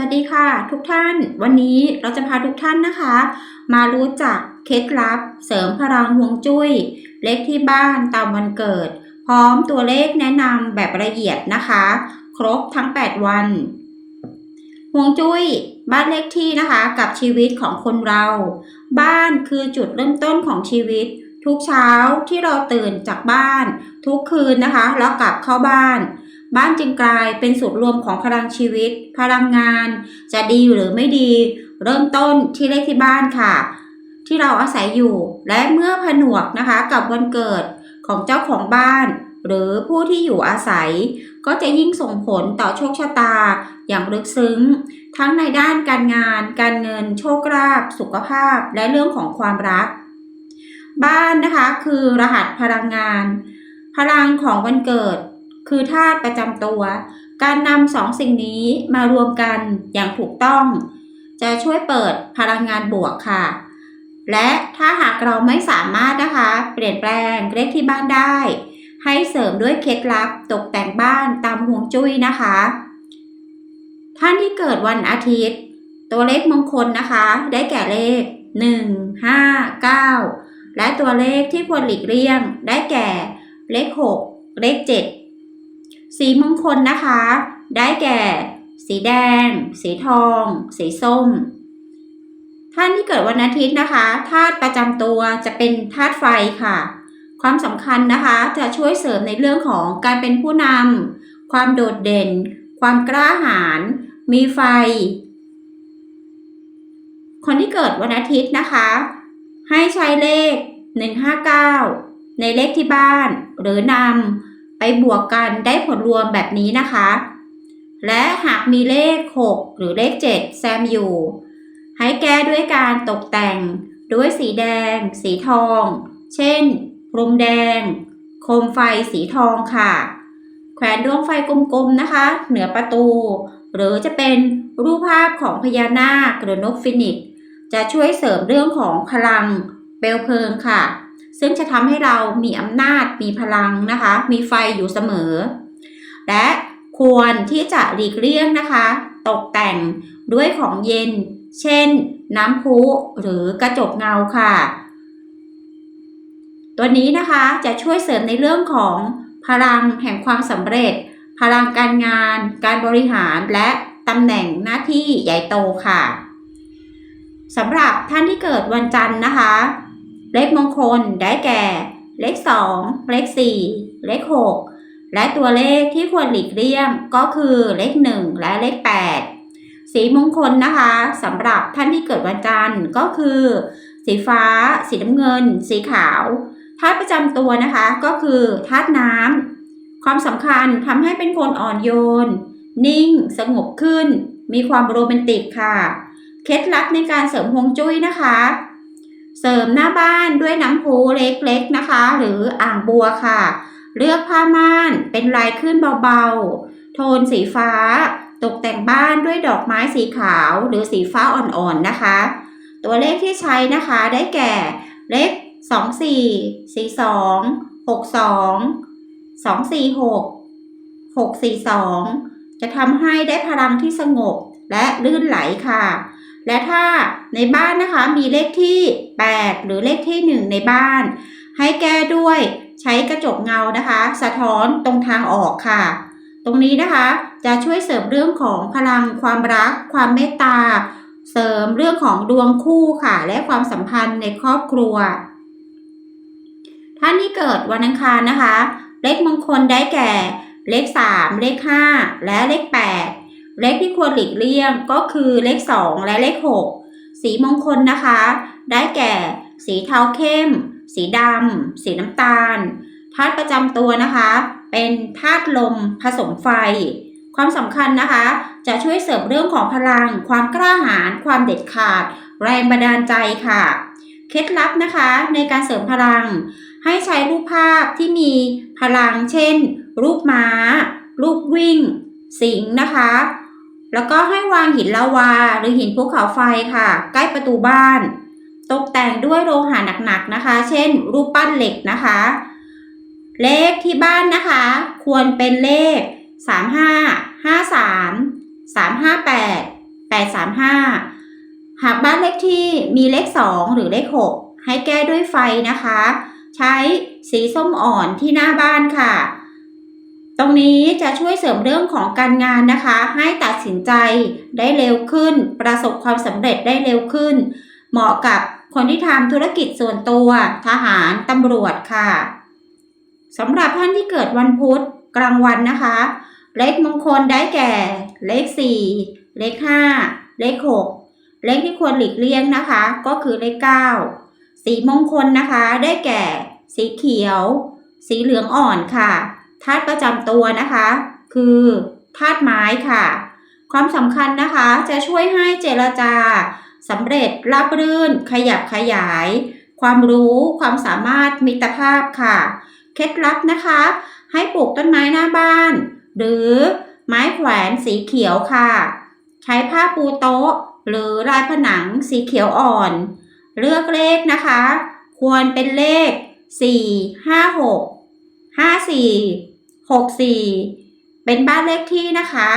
วัสดีค่ะ ทุกท่านวันนี้เราจะพาทุกท่านนะคะ มารู้จักเคล็ดลับ เสริมพลังฮวงจุ้ย เลขที่บ้านตามวันเกิด พร้อมตัวเลขแนะนำแบบละเอียดนะคะ ครบทั้ง 8 วันฮวงจุ้ย บ้านเลขที่นะคะกับชีวิตของคนเรา บ้านคือจุดเริ่มต้นของชีวิต ทุกเช้าที่เราตื่นจากบ้าน ทุกคืนนะคะ แล้วกลับเข้าบ้าน บ้านจึงกลายเป็นศูนย์รวมของพลังชีวิต พลังงาน จะดีหรือไม่ดี เริ่มต้นที่เลขที่บ้านค่ะ ที่เราอาศัยอยู่ และเมื่อผนวกนะคะกับวันเกิดของเจ้าของบ้าน หรือผู้ที่อยู่อาศัย ก็จะยิ่งส่งผลต่อโชคชะตา อย่างลึกซึ้ง ทั้งในด้านการงาน การเงิน โชคลาภสุขภาพ และเรื่องของความรัก บ้านนะคะคือรหัสพลังงาน พลังของวันเกิด คือธาตุประจำตัว การนำสองสิ่งนี้มารวมกันอย่างถูกต้อง จะช่วยเปิดพลังงานบวกค่ะ และถ้าหากเราไม่สามารถนะคะ เปลี่ยนแปลงเลขที่บ้านได้ ให้เสริมด้วยเคล็ดลับตกแต่งบ้านตามห่วงจุ้ยนะคะ ท่านที่เกิดวันอาทิตย์ ตัวเลขมงคลนะคะ ได้แก่เลข 1 5 9 และตัวเลขที่ควรหลีกเลี่ยงได้แก่เลข 6 เลข 7 สีมงคลนะคะ ได้แก่ สีแดง สีทอง สีส้ม ท่านที่เกิดวันอาทิตย์นะคะธาตุประจำตัวจะเป็นธาตุไฟค่ะ ความสำคัญนะคะจะช่วยเสริมในเรื่องของการเป็นผู้นำความโดดเด่น ความกล้าหาญมีไฟ คนที่เกิดวันอาทิตย์นะคะ ให้ใช้เลข 159 ในเลขที่บ้านหรือนำ ไปบวกกันได้ผลรวมแบบนี้นะคะ และหากมีเลข 6 หรือเลข 7 แซมอยู่ ให้แก้ด้วยการตกแต่งด้วยสีแดง สีทอง เช่นพรมแดง โคมไฟสีทองค่ะ แขวนดวงไฟกลมๆนะคะ เหนือประตู หรือจะเป็นรูปภาพของพญานาคหรือนกฟินิกจะช่วยเสริมเรื่องของพลังเปลวเพลิงค่ะ ซึ่งจะทำให้เรามีอำนาจมีพลังนะคะ มีไฟอยู่เสมอ และควรที่จะหลีกเลี่ยงนะคะ ตกแต่งด้วยของเย็น เช่น น้ำพุหรือกระจกเงาค่ะ ตัวนี้นะคะจะช่วยเสริมในเรื่องของพลังแห่งความสำเร็จ พลังการงาน การบริหารและตำแหน่งหน้าที่ใหญ่โตค่ะสำหรับท่านที่เกิดวันจันทร์นะคะ เลขมงคลได้แก่ เลข 2 เลข 4 เลข 6 และตัวเลขที่ควรหลีกเลี่ยงก็คือเลข 1 และเลข 8 สีมงคลนะคะสำหรับท่านที่เกิดวันจันทร์ก็คือ สีฟ้า สีน้ำเงิน สีขาวธาตุประจำตัวนะคะก็คือธาตุน้ำความสำคัญทำให้เป็นคนอ่อนโยน นิ่ง สงบขึ้น มีความโรแมนติกค่ะ เคล็ดลับในการเสริมฮวงจุ้ยนะคะ เสริมหน้าบ้านด้วยน้ำพุเล็กๆนะคะ หรืออ่างบัวค่ะ เลือกผ้าม่านเป็นลายขึ้นเบาๆ โทนสีฟ้า ตกแต่งบ้านด้วยดอกไม้สีขาวหรือสีฟ้าอ่อนๆนะคะ ตัวเลขที่ใช้นะคะได้แก่เลข 2 4 4 2 6 2 2 4 6 6 4 2 จะทำให้ได้พลังที่สงบและลื่นไหลค่ะ และถ้าในบ้านนะคะมีเลขที่ 8 หรือเลขที่ 1 ในบ้าน ให้แก้ด้วยใช้กระจกเงานะคะ สะท้อนตรงทางออกค่ะ ตรงนี้นะคะจะช่วยเสริมเรื่องของพลังความรัก ความเมตตา เสริมเรื่องของดวงคู่ค่ะ และความสัมพันธ์ในครอบครัว ท่านที่เกิดวันอังคารนะคะ เลขมงคลได้แก่ เลข 3 เลข 5 และเลข 8 เลขที่ควรหลีกเลี่ยงก็คือเลข 2 และเลข 6 สีมงคลนะคะ ได้แก่ สีเทาเข้ม สีดำ สีน้ำตาลธาตุประจำตัวนะคะ เป็นธาตุลมผสมไฟ ความสำคัญนะคะ จะช่วยเสริมเรื่องของพลัง ความกล้าหาญความเด็ดขาด แรงบันดาลใจค่ะ เคล็ดลับนะคะในการเสริมพลัง ให้ใช้รูปภาพที่มีพลังเช่น รูปม้า รูปวิ่ง สิงนะคะ แล้วก็ให้วางหินลาวาหรือหินภูเขาไฟค่ะ ใกล้ประตูบ้าน ตกแต่งด้วยโลหะหนักๆนะคะ เช่น รูปปั้นเหล็กนะคะ เลขที่บ้านนะคะ ควรเป็นเลข 35 53 358 835 หากบ้านเลขที่มีเลข 2 หรือเลข 6 ให้แก้ด้วยไฟนะคะ ใช้สีส้มอ่อนที่หน้าบ้านค่ะ ตรงนี้จะช่วยเสริมเรื่องของการงานนะคะ ให้ตัดสินใจได้เร็วขึ้น ประสบความสำเร็จได้เร็วขึ้น เหมาะกับคนที่ทำธุรกิจส่วนตัว ทหารตำรวจค่ะสำหรับท่านที่เกิดวันพุธกลางวันนะคะ เลขมงคลได้แก่ เลข 4 เลข 5 เลข 6 เลขที่ควรหลีกเลี่ยงนะคะ ก็คือเลข 9 สีมงคลนะคะได้แก่ สีเขียว สีเหลืองอ่อนค่ะาตุประจำตัวนะคะ คือธาตุไม้ค่ะ ความสำคัญนะคะจะช่วยให้เจรจาสำเร็จราบรื่น ขยับขยาย ความรู้ความสามารถมิตรภาพค่ะ เคล็ดลับนะคะ ให้ปลูกต้นไม้หน้าบ้าน หรือไม้แขวนสีเขียวค่ะ ใช้ผ้าปูโต๊ะ หรือลายผนังสีเขียวอ่อน เลือกเลขนะคะ ควรเป็นเลข 4 5 6 5 4 6 4 เป็นบ้านเลขที่นะคะ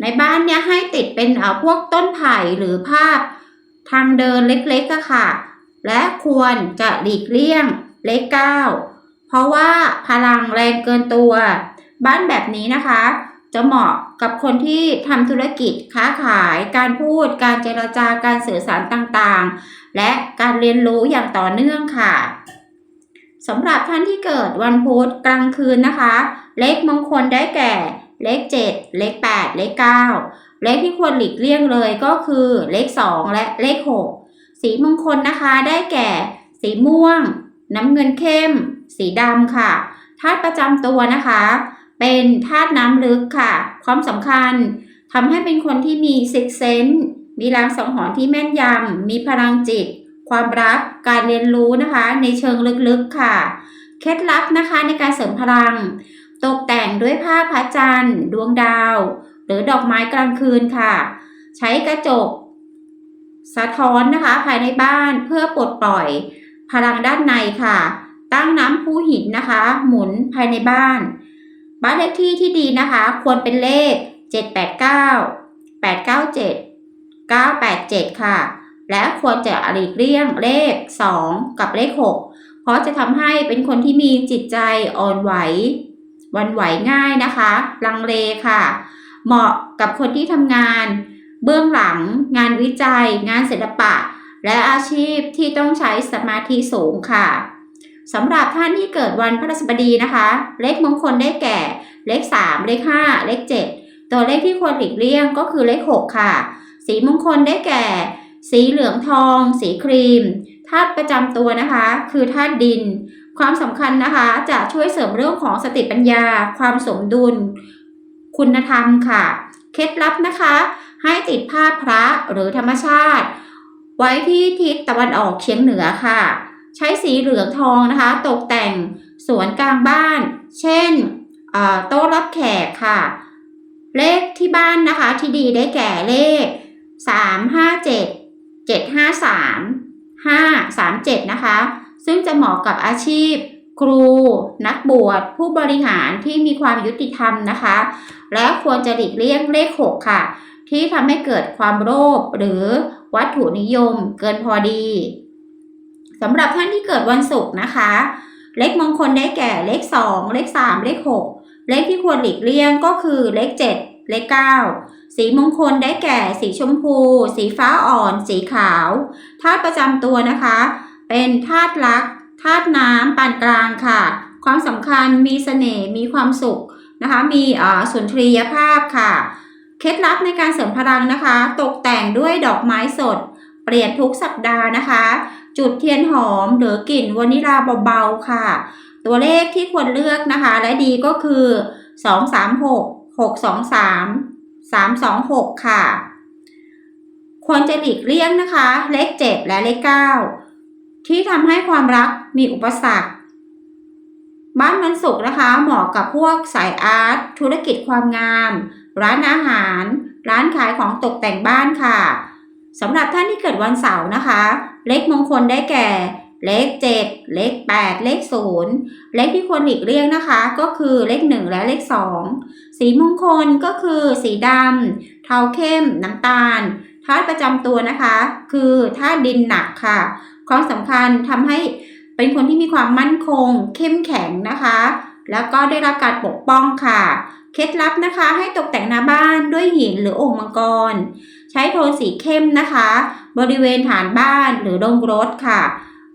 ในบ้านเนี้ยให้ติดเป็นเอ่อพวกต้นไผ่หรือภาพทางเดินเล็กๆอะค่ะ และควรจะหลีกเลี่ยงเลขเก้าเพราะว่าพลังแรงเกินตัว บ้านแบบนี้นะคะ จะเหมาะกับคนที่ทำธุรกิจค้าขาย การพูด การเจรจาการสื่อสารต่างๆ และการเรียนรู้อย่างต่อเนื่องค่ะ สำหรับท่านที่เกิดวันพุธกลางคืนนะคะ เลขมงคลได้แก่ เลข 7 เลข 8 เลข 9 เลขที่ควรหลีกเลี่ยงเลยก็คือเลข 2 และเลข 6 สีมงคลนะคะได้แก่ สีม่วง น้ำเงินเข้ม สีดำค่ะธาตุประจำตัวนะคะ เป็นธาตุน้ำลึกค่ะ ความสำคัญทำให้เป็นคนที่มีซิกเซนมีรางสังหรณ์ที่แม่นยำมีพลังจิต ความรักการเรียนรู้นะคะ ในเชิงลึกๆค่ะ เคล็ดลับนะคะในการเสริมพลัง ตกแต่งด้วยผ้าพระจันทร์ ดวงดาว หรือดอกไม้กลางคืนค่ะ ใช้กระจก สะท้อนนะคะภายในบ้านเพื่อปลดปล่อยพลังด้านในค่ะ ตั้งน้ำพุหินนะคะ หมุนภายในบ้าน บ้านเลขที่ที่ดีนะคะ ควรเป็นเลข 789 897 987 ค่ะ และควรจะหลีกเลี่ยงเลข 2 กับเลข 6 เพราะจะทำให้เป็นคนที่มีจิตใจอ่อนไหววันไหวง่ายนะคะ ลังเลค่ะ เหมาะกับคนที่ทำงาน เบื้องหลัง งานวิจัย งานศิลปะ และอาชีพที่ต้องใช้สมาธิสูงค่ะสำหรับท่านที่เกิดวันพฤหัสบดีนะคะ เลขมงคลได้แก่ เลข 3 เลข 5 เลข 7 ตัวเลขที่ควรหลีกเลี่ยงก็คือเลข 6 ค่ะ สีมงคลได้แก่ สีเหลืองทอง สีครีมธาตุประจำตัวนะคะ คือธาตุดิน ความสำคัญนะคะจะช่วยเสริมเรื่องของสติปัญญา ความสมดุล คุณธรรมค่ะ เคล็ดลับนะคะ ให้ติดภาพพระหรือธรรมชาติ ไว้ที่ทิศตะวันออกเฉียงเหนือค่ะ ใช้สีเหลืองทองนะคะ ตกแต่งสวนกลางบ้าน เช่นโต๊ะรับแขกค่ะ เลขที่บ้านนะคะที่ดีได้แก่เลข 3 5 7 7 5 3 5 3 7 นะคะ ซึ่งจะเหมาะกับอาชีพ ครู นักบวช ผู้บริหารที่มีความยุติธรรมนะคะ และควรจะหลีกเลี่ยงเลข 6 ค่ะ ที่ทำให้เกิดความโลภหรือวัตถุนิยมเกินพอดีสำหรับท่านที่เกิดวันศุกร์นะคะ เลขมงคลได้แก่เลข 2 เลข 3 เลข 6 เลขที่ควรหลีกเลี่ยงก็คือเลข 7 เลข 9 สีมงคลได้แก่ สีชมพู สีฟ้าอ่อน สีขาวธาตุประจำตัวนะคะ เป็นธาตุรักธาตุน้ำปานกลางค่ะ ความสำคัญมีเสน่ห์มีความสุขนะคะ มีอ่าสุนทรียภาพค่ะ เคล็ดลับในการเสริมพลังนะคะ ตกแต่งด้วยดอกไม้สด เปลี่ยนทุกสัปดาห์นะคะ จุดเทียนหอมหรือกลิ่นวานิลาเบาๆค่ะ ตัวเลขที่ควรเลือกนะคะ และดีก็คือ 2 3 3 3 2 6 ค่ะ ควรจะหลีกเลี่ยงนะคะ เลข 7 และเลข 9 ที่ทำให้ความรักมีอุปสรรค บ้านวันศุกร์นะคะ เหมาะกับพวกสายอาร์ต ธุรกิจความงาม ร้านอาหาร ร้านขายของตกแต่งบ้านค่ะสำหรับท่านที่เกิดวันเสาร์นะคะ เลขมงคลได้แก่ เลข 7 เลข 8 เลข 0 เลขที่ควรหลีกเลี่ยงนะคะ ก็คือเลข 1 และเลข 2 สีมงคลก็คือสีดำเทาเข้ม น้ำตาลธาตุประจำตัวนะคะ คือธาตุดินหนักค่ะ ความสำคัญทำให้เป็นคนที่มีความมั่นคง เข้มแข็งนะคะ แล้วก็ได้รับการปกป้องค่ะ เคล็ดลับนะคะให้ตกแต่งหน้าบ้านด้วยหินหรือโอ่งมังกร ใช้โทนสีเข้มนะคะ บริเวณฐานบ้านหรือโรงรถค่ะ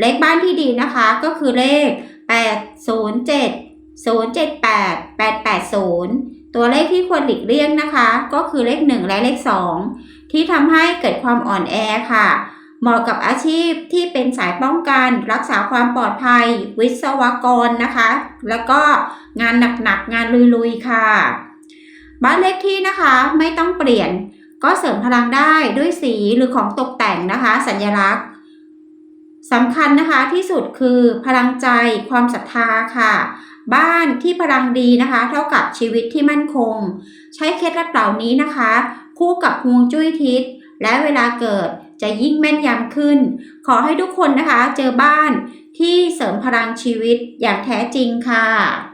เลขบ้านที่ดีนะคะก็คือเลข 807 078 880 ตัวเลขที่ควรหลีกเลี่ยงนะคะ ก็คือเลข 1 และเลข 2 ที่ทำให้เกิดความอ่อนแอค่ะ เหมาะกับอาชีพที่เป็นสายป้องกัน รักษาความปลอดภัย วิศวกรนะคะ แล้วก็งานหนักๆงานลุยๆค่ะ บ้านเลขที่นะคะไม่ต้องเปลี่ยน ก็เสริมพลังได้ด้วยสีหรือของตกแต่งนะคะ สัญลักษณ์สำคัญนะคะที่สุดคือพลังใจความศรัทธาค่ะ บ้านที่พลังดีนะคะ เท่ากับชีวิตที่มั่นคง ใช้เคล็ดลับเหล่านี้นะคะ คู่กับฮวงจุ้ยทิศ และเวลาเกิดจะยิ่งแม่นยำขึ้น ขอให้ทุกคนนะคะ เจอบ้านที่เสริมพลังชีวิตอย่างแท้จริงค่ะ